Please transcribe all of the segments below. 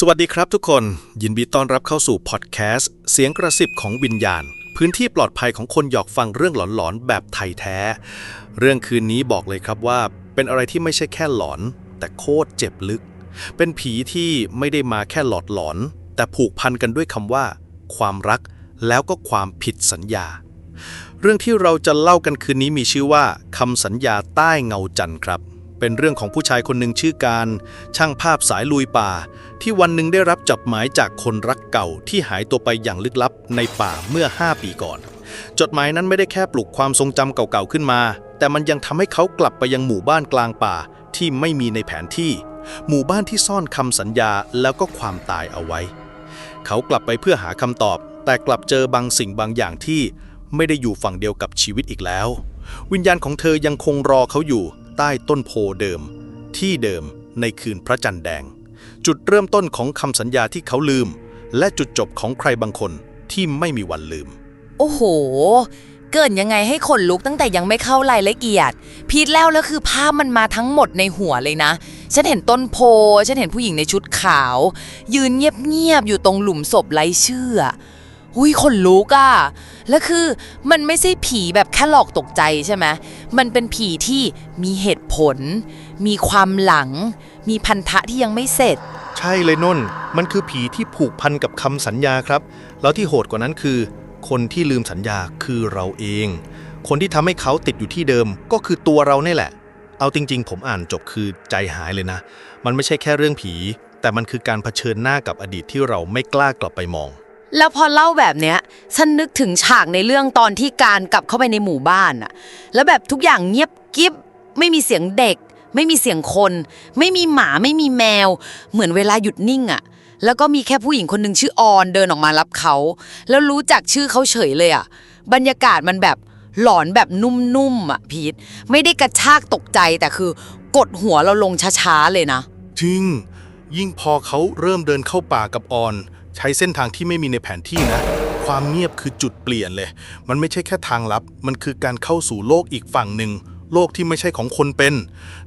สวัสดีครับทุกคน ยินดีต้อนรับเข้าสู่พอดแคสต์ เสียงกระซิบของวิญญาณ พื้นที่ปลอดภัยของคนหยอกฟังเรื่องหลอนๆ แบบไทยแท้ เรื่องคืนนี้บอกเลยครับว่า เป็นอะไรที่ไม่ใช่แค่หลอน แต่โคตรเจ็บลึก เป็นผีที่ไม่ได้มาแค่หลอดหลอน แต่ผูกพันกันด้วยคำว่า ความรักแล้วก็ความผิดสัญญา เรื่องที่เราจะเล่ากันคืนนี้มีชื่อว่าคำสัญญาใต้เงาจันทร์ครับ เป็นเรื่องของผู้ชายคนหนึ่งชื่อการ ช่างภาพสายลุยป่า ที่วันหนึ่งได้รับจดหมายจากคนรักเก่าที่หายตัวไปอย่างลึกลับในป่าเมื่อ 5 ปีก่อน จดหมายนั้นไม่ได้แค่ปลุกความทรงจำเก่าๆขึ้นมา แต่มันยังทำให้เขากลับไปยังหมู่บ้านกลางป่าที่ไม่มีในแผนที่ หมู่บ้านที่ซ่อนคำสัญญาแล้วก็ความตายเอาไว้ เขากลับไปเพื่อหาคำตอบ แต่กลับเจอบางสิ่งบางอย่างที่ไม่ได้อยู่ฝั่งเดียวกับชีวิตอีกแล้ว วิญญาณของเธอยังคงรอเขาอยู่ ใต้ต้นโพเดิม ที่เดิมในคืนพระจันทร์แดง จุดเริ่มต้นของคำสัญญาที่เขาลืม และจุดจบของใครบางคนที่ไม่มีวันลืม โอ้โห เกิดยังไงให้ขนลุกตั้งแต่ยังไม่เข้ารายละเอียด พีทแล้วแล้วคือภาพมันมาทั้งหมดในหัวเลยนะ ฉันเห็นต้นโพ ฉันเห็นผู้หญิงในชุดขาว ยืนเงียบๆอยู่ตรงหลุมศพไร้เชื่อ อุ้ยขนลุกอะแล้วคือมันไม่ใช่ผีแบบแค่หลอกตกใจใช่ไหมมันเป็นผีที่มีเหตุผล มีความหลัง มีพันธะที่ยังไม่เสร็จ ใช่เลยนุ่นมันคือผีที่ผูกพันกับคำสัญญาครับ แล้วที่โหดกว่านั้นคือ คนที่ลืมสัญญาคือเราเอง คนที่ทำให้เขาติดอยู่ที่เดิมก็คือตัวเราเนี่ยแหละ เอาจริง ๆ ผมอ่านจบคือใจหายเลยนะ มันไม่ใช่แค่เรื่องผี แต่มันคือการเผชิญหน้ากับอดีตที่เราไม่กล้ากลับไปมอง แล้วพอเล่าแบบเนี้ย ฉันนึกถึงฉากในเรื่องตอนที่การกลับเข้าไปในหมู่บ้านอะแล้วแบบทุกอย่างเงียบกิ๊บไม่มีเสียงเด็ก ไม่มีเสียงคน ไม่มีหมาไม่มีแมว เหมือนเวลาหยุดนิ่งอะแล้วก็มีแค่ผู้หญิงคนหนึ่งชื่อออนเดินออกมารับเขา แล้วรู้จักชื่อเขาเฉยเลยอะบรรยากาศมันแบบหลอนแบบนุ่มๆอะพีทไม่ได้กระชากตกใจแต่คือกดหัวเราลงช้าๆเลยนะ จริง ยิ่งพอเขาเริ่มเดินเข้าป่ากับออน ใช้เส้นทางที่ไม่มีในแผนที่นะ ความเงียบคือจุดเปลี่ยนเลย มันไม่ใช่แค่ทางลับ มันคือการเข้าสู่โลกอีกฝั่งหนึ่ง โลกที่ไม่ใช่ของคนเป็น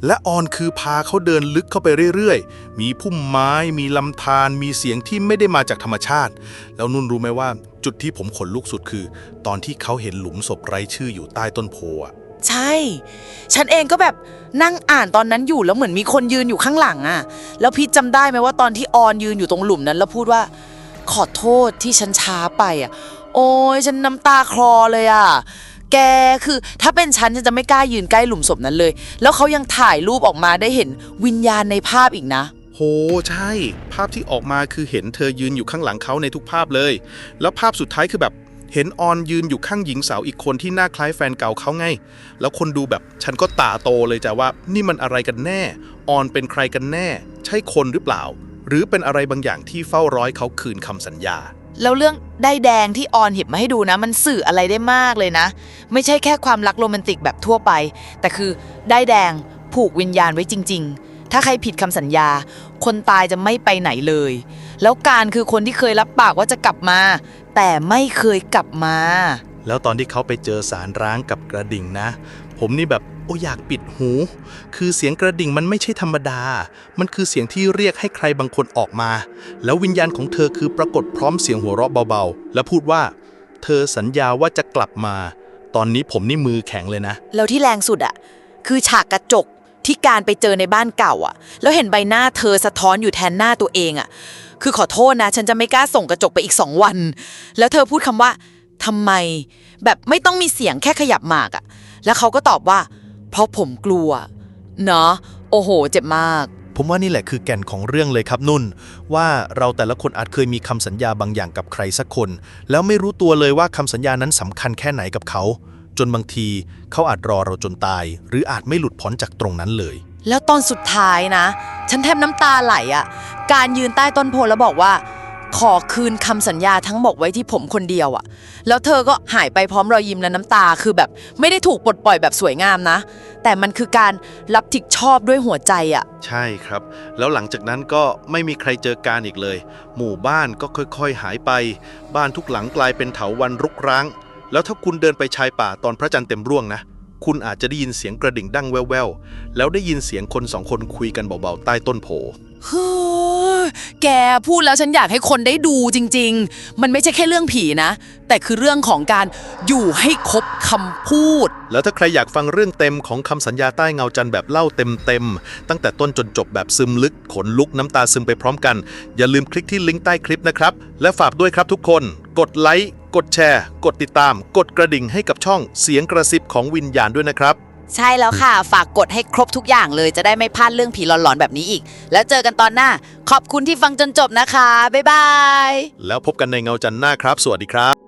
และออนคือพาเขาเดินลึกเข้าไปเรื่อยๆ มีพุ่มไม้ มีลำธาร มีเสียงที่ไม่ได้มาจากธรรมชาติ แล้วนุ่นรู้ไหมว่า จุดที่ผมขนลุกสุดคือ ตอนที่เขาเห็นหลุมศพไร้ชื่ออยู่ใต้ต้นโพอะ ใช่ ฉันเองก็แบบนั่งอ่านตอนนั้นอยู่แล้วเหมือนมีคนยืนอยู่ข้างหลังอะแล้วพี่จำได้ไหมว่าตอนที่ออนยืนอยู่ตรงหลุมนั้น แล้วพูดว่า ขอโทษที่ฉันช้าไปอะโอ้ยฉันน้ำตาคลอเลยอะแกคือถ้าเป็นฉันฉันจะไม่กล้ายืนใกล้หลุมศพนั้นเลย แล้วเขายังถ่ายรูปออกมาได้เห็นวิญญาณในภาพอีกนะ โหใช่ ภาพที่ออกมาคือเห็นเธอยืนอยู่ข้างหลังเขาในทุกภาพเลย แล้วภาพสุดท้ายคือแบบ เห็นออนยืนอยู่ข้างหญิงสาวอีกคนที่หน้าคล้ายแฟนเก่าเขาไง แล้วคนดูแบบฉันก็ตาโตเลยจ้ะว่า นี่มันอะไรกันแน่ ออนเป็นใครกันแน่ ใช่คนหรือเปล่า หรือเป็นอะไรบางอย่างที่เฝ้าร้อยเขาคืนคำสัญญา แล้วเรื่องได้แดงที่ออนหยิบมาให้ดูนะ มันสื่ออะไรได้มากเลยนะ ไม่ใช่แค่ความรักโรแมนติกแบบทั่วไป แต่คือได้แดงผูกวิญญาณไว้จริง ๆ ถ้าใครผิดคำสัญญา คนตายจะไม่ไปไหนเลย แล้วการคือคนที่เคยรับปากว่าจะกลับมา แต่ไม่เคยกลับมา แล้วตอนที่เขาไปเจอสารร้างกับกระดิ่งนะ ผมนี่แบบโอ้อยากปิดหู คือเสียงกระดิ่งมันไม่ใช่ธรรมดา มันคือเสียงที่เรียกให้ใครบางคนออกมา แล้ววิญญาณของเธอคือปรากฏพร้อมเสียงหัวเราะเบาๆ และพูดว่า เธอสัญญาว่าจะกลับมา ตอนนี้ผมนี่มือแข็งเลยนะ แล้วที่แรงสุดอะคือฉากกระจกที่การไปเจอในบ้านเก่าอะแล้วเห็นใบหน้าเธอสะท้อนอยู่แทนหน้าตัวเองอะ คือขอโทษนะ ฉันจะไม่กล้าส่งกระจกไปอีกสองวัน แล้วเธอพูดคำว่าทำไม แบบไม่ต้องมีเสียงแค่ขยับหมากอะแล้วเขาก็ตอบว่า เพราะผมกลัว เนาะโอ้โห เจ็บมาก ผมว่านี่แหละคือแก่นของเรื่องเลยครับนุ่น ว่าเราแต่ละคนอาจเคยมีคำสัญญาบางอย่างกับใครสักคน แล้วไม่รู้ตัวเลยว่าคำสัญญานั้นสำคัญแค่ไหนกับเขา จนบางทีเขาอาจรอเราจนตาย หรืออาจไม่หลุดพ้นจากตรงนั้นเลย แล้วตอนสุดท้ายนะ ฉันแทบน้ำตาไหลอะ่ะ การยืนใต้ต้นโพแล้วบอกว่า ขอคืนคำสัญญาทั้งหมดไว้ที่ผมคนเดียวอะ่ะ แล้วเธอก็หายไปพร้อมรอยยิ้มและน้ำตาคือแบบ ไม่ได้ถูกปลดปล่อยแบบสวยงามนะ แต่มันคือการรับผิดชอบด้วยหัวใจอะ ใช่ครับ แล้วหลังจากนั้นก็ไม่มีใครเจอการอีกเลย หมู่บ้านก็ค่อยๆ หายไป บ้านทุกหลังกลายเป็นเถาวันรุกร้าง แล้วถ้าคุณเดินไปชายป่าตอนพระจันทร์เต็มร่วงนะ คุณอาจจะได้ยินเสียงกระดิ่งดังแว่วๆ แล้วได้ยินเสียงคนสองคนคุยกันเบาๆ ใต้ต้นโพเฮ้ยอแกพูดแล้วฉันอยากให้คนได้ดูจริง ๆ มันไม่ใช่แค่เรื่องผีนะ แต่คือเรื่องของการอยู่ให้ครบคำพูด แล้วถ้าใครอยากฟังเรื่องเต็มของคำสัญญาใต้เงาจันทร์แบบเล่าเต็มๆ ตั้งแต่ต้นจนจบแบบซึมลึก ขนลุกน้ำตาซึมไปพร้อมกัน อย่าลืมคลิกที่ลิงก์ใต้คลิปนะครับ และฝากด้วยครับทุกคน กดไลค์ กดแชร์ กดติดตาม กดกระดิ่งให้กับช่องเสียงกระซิบของวิญญาณด้วยนะครับ ใช่แล้วค่ะ ฝากกดให้ครบทุกอย่างเลยจะได้ไม่พลาดเรื่องผีหลอนๆแบบนี้อีก แล้วเจอกันตอนหน้า ขอบคุณที่ฟังจนจบนะคะ บ๊ายบาย แล้วพบกันในเงาจันทร์หน้าครับ สวัสดีครับ